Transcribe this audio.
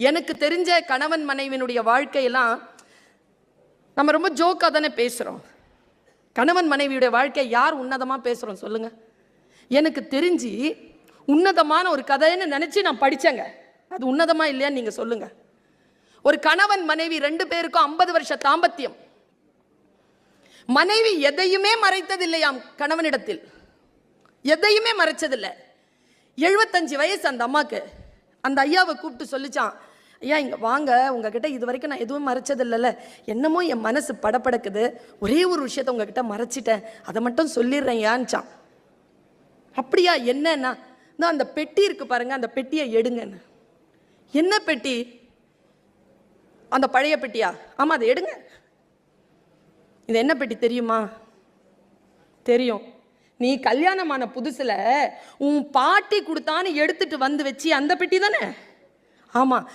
எனக்கு தெரிஞ்ச கணவன் மனைவியினுடைய வாழ்க்கையெல்லாம் நம்ம ரொம்ப ஜோக்காக தானே பேசுகிறோம் கணவன் மனைவியுடைய வாழ்க்கை யார் உன்னதமாக பேசுகிறோம் சொல்லுங்கள் எனக்கு தெரிஞ்சு உன்னதமான ஒரு கதைன்னு நினச்சி நான் படித்தேங்க அது உன்னதமாக இல்லையான்னு நீங்கள் சொல்லுங்கள் ஒரு கணவன் மனைவி ரெண்டு பேருக்கும் ஐம்பது வருஷ தாம்பத்தியம். மனைவி எதையுமே மறைத்ததில்லையாம் கணவனிடத்தில். எதையுமே மறைச்சதில்லை. எழுபத்தஞ்சு வயசு அந்த அம்மாவுக்கு அந்த ஐயாவை கூப்பிட்டு சொல்லிச்சான் ஐயா இங்கே வாங்க. உங்ககிட்ட இது வரைக்கும் நான் எதுவும் மறைச்சதில்லைல்ல. என்னமோ என் மனசு படப்படக்குது ஒரே ஒரு விஷயத்த உங்ககிட்ட மறைச்சிட்டேன். அதை மட்டும் சொல்லிடுறேன் ஏன்ச்சான் அப்படியா என்னன்னா? நான் அந்த பெட்டி இருக்கு பாருங்க அந்த பெட்டியை எடுங்கன்னு. என்ன பெட்டி? அந்த பழைய பெட்டியா? ஆமாம் அதை எடுங்க. இது என்ன பெட்டி தெரியுமா? தெரியும். நீ கல்யாணமான புதுசில் உன் பாட்டி கொடுத்தான்னு எடுத்துட்டு வந்து வச்சு அந்த பெட்டி தானே? ஆமாம்